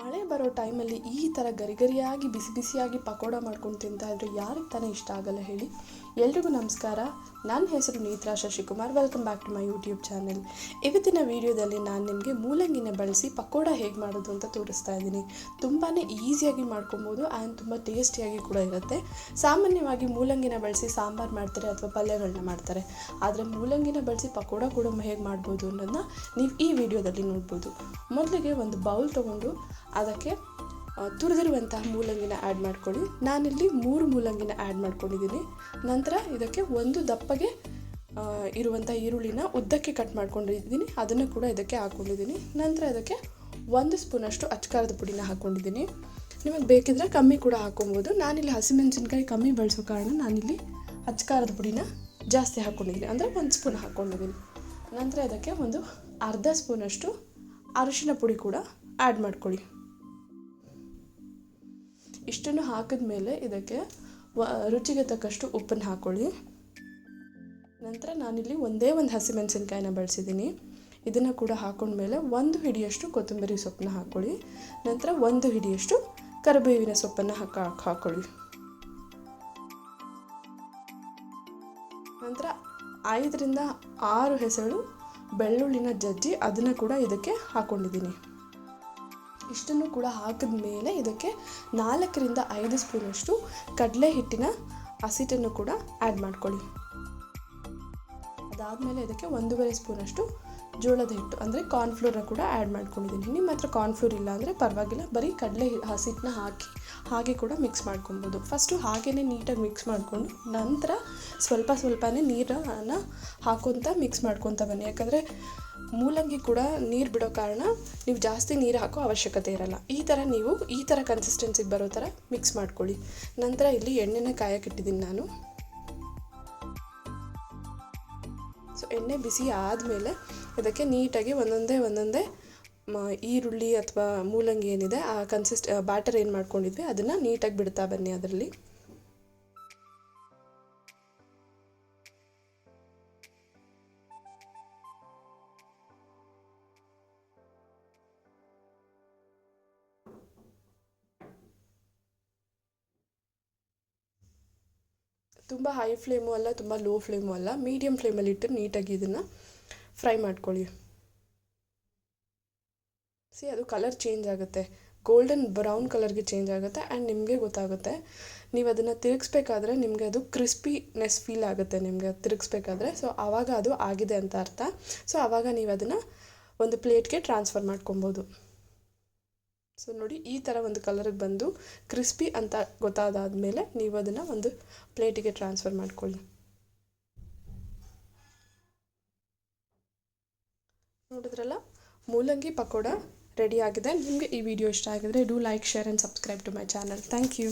ಮಳೆ ಬರೋ ಟೈಮಲ್ಲಿ ಈ ಥರ ಗರಿಗರಿಯಾಗಿ, ಬಿಸಿ ಬಿಸಿಯಾಗಿ ಪಕೋಡ ಮಾಡ್ಕೊಂಡು ತಿಂತಾ ಇದ್ರೆ ಯಾರಿಗೆ ತಾನೇ ಇಷ್ಟ ಆಗಲ್ಲ ಹೇಳಿ. ಎಲ್ರಿಗೂ ನಮಸ್ಕಾರ. ನನ್ನ ಹೆಸರು Neethra Shashikumar. Welcome back to my YouTube channel ಇವತ್ತಿನ ವಿಡಿಯೋದಲ್ಲಿ ನಾನು ನಿಮಗೆ ಮೂಲಂಗಿನ ಬಳಸಿ ಪಕೋಡ ಹೇಗೆ ಮಾಡೋದು ಅಂತ ತೋರಿಸ್ತಾ ಇದ್ದೀನಿ. ತುಂಬಾ ಈಸಿಯಾಗಿ ಮಾಡ್ಕೊಬೋದು ಆ್ಯಂಡ್ ತುಂಬ ಟೇಸ್ಟಿಯಾಗಿ ಕೂಡ ಇರುತ್ತೆ. ಸಾಮಾನ್ಯವಾಗಿ ಮೂಲಂಗಿನ ಬಳಸಿ ಸಾಂಬಾರು ಮಾಡ್ತಾರೆ ಅಥವಾ ಪಲ್ಯಗಳನ್ನ ಮಾಡ್ತಾರೆ. ಆದರೆ ಮೂಲಂಗಿನ ಬಳಸಿ ಪಕೋಡ ಕೂಡ ಹೇಗೆ ಮಾಡ್ಬೋದು ಅನ್ನೋದನ್ನ ನೀವು ಈ ವಿಡಿಯೋದಲ್ಲಿ ನೋಡ್ಬೋದು. ಮೊದಲಿಗೆ ಒಂದು ಬೌಲ್ ತೊಗೊಂಡು ಅದಕ್ಕೆ ತುರಿದಿರುವಂತಹ ಮೂಲಂಗಿನ ಆ್ಯಡ್ ಮಾಡ್ಕೊಳ್ಳಿ. ನಾನಿಲ್ಲಿ ಮೂರು ಮೂಲಂಗಿನ ಆ್ಯಡ್ ಮಾಡ್ಕೊಂಡಿದ್ದೀನಿ. ನಂತರ ಇದಕ್ಕೆ ಒಂದು ದಪ್ಪಗೆ ಇರುವಂಥ ಈರುಳ್ಳಿನ ಉದ್ದಕ್ಕೆ ಕಟ್ ಮಾಡ್ಕೊಂಡಿದ್ದೀನಿ. ಅದನ್ನು ಕೂಡ ಇದಕ್ಕೆ ಹಾಕ್ಕೊಂಡಿದ್ದೀನಿ ನಂತರ ಇದಕ್ಕೆ ಒಂದು ಸ್ಪೂನಷ್ಟು ಅಚ್ಕಾರದ ಪುಡಿನ ಹಾಕ್ಕೊಂಡಿದ್ದೀನಿ ನಿಮಗೆ ಬೇಕಿದ್ರೆ ಕಮ್ಮಿ ಕೂಡ ಹಾಕ್ಕೊಬೋದು ನಾನಿಲ್ಲಿ ಹಸಿಮೆಣಸಿನ್ಕಾಯಿ ಕಮ್ಮಿ ಬಳಸೋ ಕಾರಣ ನಾನಿಲ್ಲಿ ಅಚ್ಕಾರದ ಪುಡಿನ ಜಾಸ್ತಿ ಹಾಕ್ಕೊಂಡಿದ್ದೀನಿ ಅಂದರೆ ಒಂದು ಸ್ಪೂನ್ ಹಾಕ್ಕೊಂಡಿದ್ದೀನಿ ನಂತರ ಇದಕ್ಕೆ ಒಂದು ಅರ್ಧ ಸ್ಪೂನಷ್ಟು ಅರಿಶಿನ ಪುಡಿ ಕೂಡ ಆ್ಯಡ್ ಮಾಡ್ಕೊಳ್ಳಿ. ಇಷ್ಟನ್ನು ಹಾಕಿದ ಮೇಲೆ ಇದಕ್ಕೆ ರುಚಿಗೆ ತಕ್ಕಷ್ಟು ಉಪ್ಪನ್ನು ಹಾಕ್ಕೊಳ್ಳಿ ನಂತರ ನಾನಿಲ್ಲಿ ಒಂದೇ ಒಂದು ಹಸಿಮೆಣಸಿನ್ಕಾಯಿನ ಬಳಸಿದ್ದೀನಿ. ಇದನ್ನು ಕೂಡ ಹಾಕೊಂಡ್ಮೇಲೆ ಒಂದು ಹಿಡಿಯಷ್ಟು ಕೊತ್ತಂಬರಿ ಸೊಪ್ಪನ್ನ ಹಾಕ್ಕೊಳ್ಳಿ ನಂತರ ಒಂದು ಹಿಡಿಯಷ್ಟು ಕರಿಬೇವಿನ ಸೊಪ್ಪನ್ನು ಹಾಕ ಹಾಕ್ಕೊಳ್ಳಿ ನಂತರ ಐದರಿಂದ ಆರು ಹೆಸರು ಬೆಳ್ಳುಳ್ಳಿನ ಜಜ್ಜಿ ಅದನ್ನು ಕೂಡ ಇದಕ್ಕೆ ಹಾಕ್ಕೊಂಡಿದ್ದೀನಿ ಇಷ್ಟನ್ನು ಕೂಡ ಹಾಕಿದ ಮೇಲೆ ಇದಕ್ಕೆ ನಾಲ್ಕರಿಂದ ಐದು ಸ್ಪೂನಷ್ಟು ಕಡಲೆ ಹಿಟ್ಟಿನ ಹಸಿಟ್ಟನ್ನು ಕೂಡ ಆ್ಯಡ್ ಮಾಡ್ಕೊಳ್ಳಿ. ಅದಾದಮೇಲೆ ಇದಕ್ಕೆ ಒಂದೂವರೆ ಸ್ಪೂನಷ್ಟು ಜೋಳದ ಹಿಟ್ಟು, ಅಂದರೆ ಕಾರ್ನ್ಫ್ಲೋರ್ನ ಕೂಡ ಆ್ಯಡ್ ಮಾಡ್ಕೊಂಡಿದ್ದೀನಿ. ನಿಮ್ಮ ಹತ್ರ ಕಾರ್ನ್ಫ್ಲೋರ್ ಇಲ್ಲ ಅಂದರೆ ಪರವಾಗಿಲ್ಲ, ಬರೀ ಕಡಲೆ ಹಸಿಟ್ಟನ್ನ ಹಾಕಿ, ಹಾಗೆ ಕೂಡ ಮಿಕ್ಸ್ ಮಾಡ್ಕೊಬೋದು. ಫಸ್ಟು ಹಾಗೆಯೇ ನೀಟಾಗಿ ಮಿಕ್ಸ್ ಮಾಡಿಕೊಂಡು, ನಂತರ ಸ್ವಲ್ಪ ಸ್ವಲ್ಪನೇ ನೀರನ್ನು ಹಾಕೊತ ಮಿಕ್ಸ್ ಮಾಡ್ಕೊತ ಬನ್ನಿ. ಯಾಕಂದರೆ ಮೂಲಂಗಿ ಕೂಡ ನೀರು ಬಿಡೋ ಕಾರಣ ನೀವು ಜಾಸ್ತಿ ನೀರು ಹಾಕೋ ಅವಶ್ಯಕತೆ ಇರಲ್ಲ. ಈ ಥರ ನೀವು, ಈ ಥರ ಕನ್ಸಿಸ್ಟೆನ್ಸಿಗೆ ಬರೋ ಥರ ಮಿಕ್ಸ್ ಮಾಡ್ಕೊಳ್ಳಿ. ನಂತರ ಇಲ್ಲಿ ಎಣ್ಣೆನ ಕಾಯಕ್ಕಿಟ್ಟಿದ್ದೀನಿ ನಾನು. ಎಣ್ಣೆ ಬಿಸಿ ಆದಮೇಲೆ ಅದಕ್ಕೆ ನೀಟಾಗಿ ಒಂದೊಂದೇ ಒಂದೊಂದೇ ಈರುಳ್ಳಿ ಅಥವಾ ಮೂಲಂಗಿ ಏನಿದೆ, ಆ ಕನ್ಸಿಸ್ಟ್ ಬ್ಯಾಟರ್ ಏನು ಮಾಡ್ಕೊಂಡಿದ್ವಿ, ಅದನ್ನು ನೀಟಾಗಿ ಬಿಡ್ತಾ ಬನ್ನಿ ಅದರಲ್ಲಿ. ತುಂಬ ಹೈ ಫ್ಲೇಮು ಅಲ್ಲ, ತುಂಬ ಲೋ ಫ್ಲೇಮು ಅಲ್ಲ ಮೀಡಿಯಮ್ ಫ್ಲೇಮಲ್ಲಿ ಇಟ್ಟು ನೀಟಾಗಿ ಇದನ್ನು ಫ್ರೈ ಮಾಡ್ಕೊಳ್ಳಿ. ಸಿ ಅದು ಕಲರ್ ಚೇಂಜ್ ಆಗುತ್ತೆ. ಗೋಲ್ಡನ್ ಬ್ರೌನ್ ಕಲರ್ಗೆ ಚೇಂಜ್ ಆಗುತ್ತೆ ಆ್ಯಂಡ್ ನಿಮಗೆ ಗೊತ್ತಾಗುತ್ತೆ. ನೀವು ಅದನ್ನು ತಿರುಗಿಸ್ಬೇಕಾದ್ರೆ ನಿಮಗೆ ಅದು ಕ್ರಿಸ್ಪಿನೆಸ್ ಫೀಲ್ ಆಗುತ್ತೆ ನಿಮಗೆ ತಿರುಗಿಸ್ಬೇಕಾದ್ರೆ. ಸೊ ಆವಾಗ ಅದು ಆಗಿದೆ ಅಂತ ಅರ್ಥ. ಸೊ ಆವಾಗ ನೀವು ಅದನ್ನು ಒಂದು ಪ್ಲೇಟ್ಗೆ ಟ್ರಾನ್ಸ್ಫರ್ ಮಾಡ್ಕೊಬೋದು ಸೊ ನೋಡಿ, ಈ ಥರ ಒಂದು ಕಲರಿಗೆ ಬಂದು ಕ್ರಿಸ್ಪಿ ಅಂತ ಗೊತ್ತಾದಾದಮೇಲೆ ನೀವು ಅದನ್ನು ಒಂದು ಪ್ಲೇಟಿಗೆ ಟ್ರಾನ್ಸ್ಫರ್ ಮಾಡ್ಕೊಳ್ಳಿ. ನೋಡಿದ್ರಲ್ಲ? ಮೂಲಂಗಿ ಪಕೋಡ ರೆಡಿ ಆಗಿದೆ. ನಿಮಗೆ ಈ ವಿಡಿಯೋ ಇಷ್ಟ ಆಗಿದ್ರೆ do like share and subscribe to my channel thank you